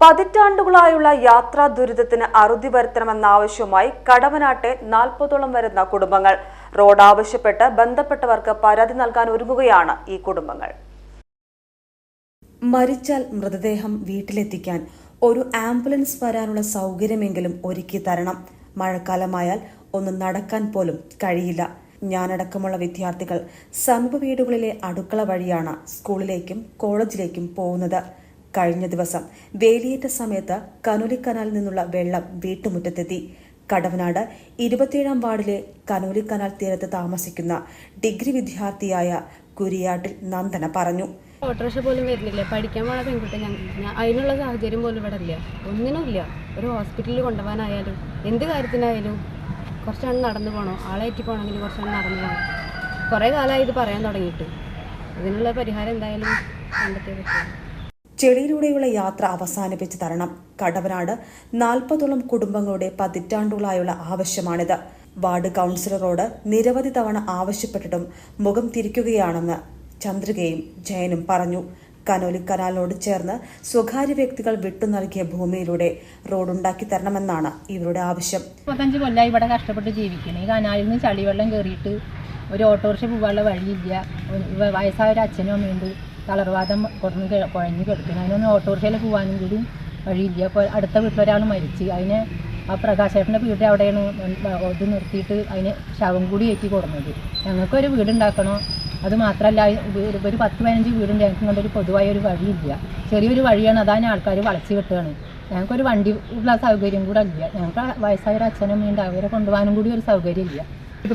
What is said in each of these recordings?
പതിറ്റാണ്ടുകളായുള്ള യാത്രാ ദുരിതത്തിന് അറുതി വരുത്തണമെന്നാവശ്യവുമായി കടവനാട്ടെ നാൽപ്പതോളം വരുന്ന കുടുംബങ്ങൾ. റോഡ് ആവശ്യപ്പെട്ട് ബന്ധപ്പെട്ടവർക്ക് പരാതി നൽകാൻ ഒരുങ്ങുകയാണ് ഈ കുടുംബങ്ങൾ. മരിച്ചാൽ മൃതദേഹം വീട്ടിലെത്തിക്കാൻ ഒരു ആംബുലൻസ് വരാനുള്ള സൗകര്യമെങ്കിലും ഒരുക്കി തരണം. മഴക്കാലമായാൽ ഒന്ന് നടക്കാൻ പോലും കഴിയില്ല. ഞാനടക്കമുള്ള വിദ്യാർത്ഥികൾ സമീപ വീടുകളിലെ അടുക്കള വഴിയാണ് സ്കൂളിലേക്കും കോളേജിലേക്കും പോകുന്നത്. കഴിഞ്ഞ ദിവസം വേലിയേറ്റ സമയത്ത് കനോലിക്കനാലിൽ നിന്നുള്ള വെള്ളം വീട്ടുമുറ്റത്തെത്തി. കടവനാട് ഇരുപത്തിയേഴാം വാർഡിലെ കനോലിക്കനാൽ കനാൽ തീരത്ത് താമസിക്കുന്ന ഡിഗ്രി വിദ്യാർത്ഥിയായ കുരിയാട്ടിൽ നന്ദന പറഞ്ഞു. ഓട്ടോറിക്ഷ പോലും വരുന്നില്ല. പഠിക്കാൻ പോണ പെൺകുട്ടി അതിനുള്ള സാഹചര്യം പോലും ഇവിടെ ഇല്ല. ഒന്നിനുമില്ല. ഒരു ഹോസ്പിറ്റലിൽ കൊണ്ടുപോകാനായാലും എന്ത് കാര്യത്തിനായാലും കുറച്ചാണ് നടന്നു പോകണം ആളേറ്റി പോകണമെങ്കിൽ കുറച്ചാണ് നടന്നു പോകണം കുറേ കാലമായി ഇത് പറയാൻ തുടങ്ങിയിട്ട്. ഇതിനുള്ള പരിഹാരം എന്തായാലും കണ്ടെത്തിയേ പറ്റുള്ളൂ ചെളിയിലൂടെയുള്ള യാത്ര അവസാനിപ്പിച്ച് തരണം. കടവനാട് നാൽപ്പതോളം കുടുംബങ്ങളുടെ പതിറ്റാണ്ടുകളായുള്ള ആവശ്യമാണിത്. വാർഡ് കൗൺസിലറോട് നിരവധി തവണ ആവശ്യപ്പെട്ടിട്ടും മുഖം തിരിക്കുകയാണെന്ന് ചന്ദ്രികയും ജയനും പറഞ്ഞു. കനോലി കനാലിനോട് ചേർന്ന് സ്വകാര്യ വ്യക്തികൾ വിട്ടു നൽകിയ ഭൂമിയിലൂടെ റോഡുണ്ടാക്കി തരണമെന്നാണ് ഇവരുടെ ആവശ്യം. മുപ്പത്തഞ്ച് കൊല്ലമായി ഇവിടെ കഷ്ടപ്പെട്ട് ജീവിക്കണം ഈ കനാലിൽ നിന്ന് ചളിവെള്ളം കയറിയിട്ട് ഒരു ഓട്ടോറിക്ഷ പോകാനുള്ള വഴിയില്ല. വയസ്സായ ഒരു അച്ഛനും അമ്മയുണ്ട്. തളർവാദം കൊടുന്ന് കെ- കുഴഞ്ഞ് കിടക്കുന്നു. അതിനൊന്നും ഓട്ടോറിക്ഷയിൽ പോകാനും കൂടി വഴിയില്ല. അപ്പോൾ അടുത്ത വീട്ടിലൊരാൾ മരിച്ച്. അതിന് ആ പ്രകാശേട്ടന്റെ വീട് അവിടെയാണ് ഇത് നിർത്തിയിട്ട് അതിന് ശവം കൂടി ഏറ്റി കൊടുക്കുന്നത് ഞങ്ങൾക്കൊരു വീടുണ്ടാക്കണോ? അത് മാത്രമല്ല ഒരു പത്ത് പതിനഞ്ച് വീടുണ്ട്. ഞങ്ങൾക്ക് ഇങ്ങോട്ട് ഒരു പൊതുവായ ഒരു വഴിയില്ല. ചെറിയൊരു വഴിയാണ് അതാണ് ആൾക്കാർ വളച്ച് കെട്ടുകയാണ്. ഞങ്ങൾക്കൊരു വണ്ടി ഉള്ള സൗകര്യം കൂടെ ഇല്ല. ഞങ്ങൾക്ക് വയസ്സായ ഒരു അച്ഛനമ്മയുണ്ട് അവരെ കൊണ്ടുപോകാനും കൂടി ഒരു സൗകര്യം ഇല്ല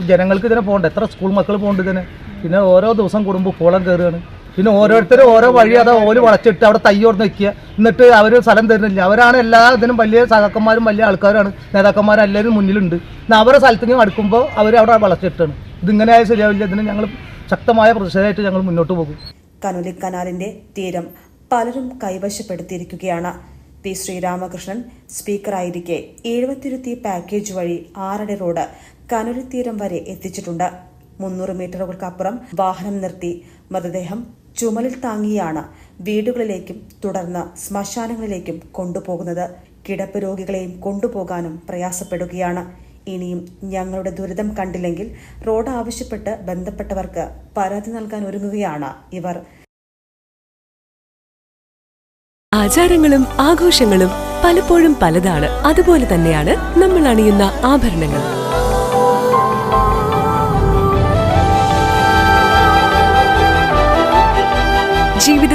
ജനങ്ങൾക്ക് ഇതിനെ പോകണ്ട. എത്ര സ്കൂൾ മക്കൾ പോകേണ്ടത് പിന്നെ ഓരോ ദിവസം കുടുംബം കോളം കയറുകയാണ് പിന്നെ ഓരോരുത്തരും ഓരോ വഴി അത് ഓൽ വളച്ചിട്ട് അവിടെ തയ്യോട് നിൽക്കുക എന്നിട്ട് അവർ സ്ഥലം തരുന്നില്ല. അവരാണ് എല്ലാ ഇതിനും വലിയ സഹാക്കന്മാരും വലിയ ആൾക്കാരാണ്. നേതാക്കന്മാരും എല്ലാവരും മുന്നിലുണ്ട്. എന്നാൽ അവരുടെ സ്ഥലത്തേക്ക് അടുക്കുമ്പോൾ അവർ അവിടെ വളച്ചിട്ടാണ്. ഇതിങ്ങനെയായ ശരിയാവില്ല. ഇതിന് ഞങ്ങൾ ശക്തമായ പ്രതിഷേധമായിട്ട് ഞങ്ങൾ മുന്നോട്ട് പോകും. കനോലി കനാലിന്റെ തീരം പലരും കൈവശപ്പെടുത്തിയിരിക്കുകയാണ്. പി ശ്രീരാമകൃഷ്ണൻ സ്പീക്കറായിരിക്കെ എഴുപത്തിരുത്തി പാക്കേജ് വഴി ആറടി റോഡ് കനോലി തീരം വരെ എത്തിച്ചിട്ടുണ്ട്. മുന്നൂറ് മീറ്ററുകൾക്കപ്പുറം വാഹനം നിർത്തി. മൃതദേഹം ചുമലിൽ താങ്ങിയാണ് വീടുകളിലേക്കും തുടർന്ന് ശ്മശാനങ്ങളിലേക്കും കൊണ്ടുപോകുന്നത്. കിടപ്പ് രോഗികളെയും കൊണ്ടുപോകാനും പ്രയാസപ്പെടുകയാണ്. ഇനിയും ഞങ്ങളുടെ ദുരിതം കണ്ടില്ലെങ്കിൽ റോഡ് ആവശ്യപ്പെട്ട് ബന്ധപ്പെട്ടവർക്ക് പരാതി നൽകാൻ ഒരുങ്ങുകയാണ് ഇവർ. ആചാരങ്ങളും ആഘോഷങ്ങളും പലപ്പോഴും പലതാണ്. അതുപോലെ തന്നെയാണ് നമ്മൾ അണിയുന്ന ആഭരണങ്ങൾ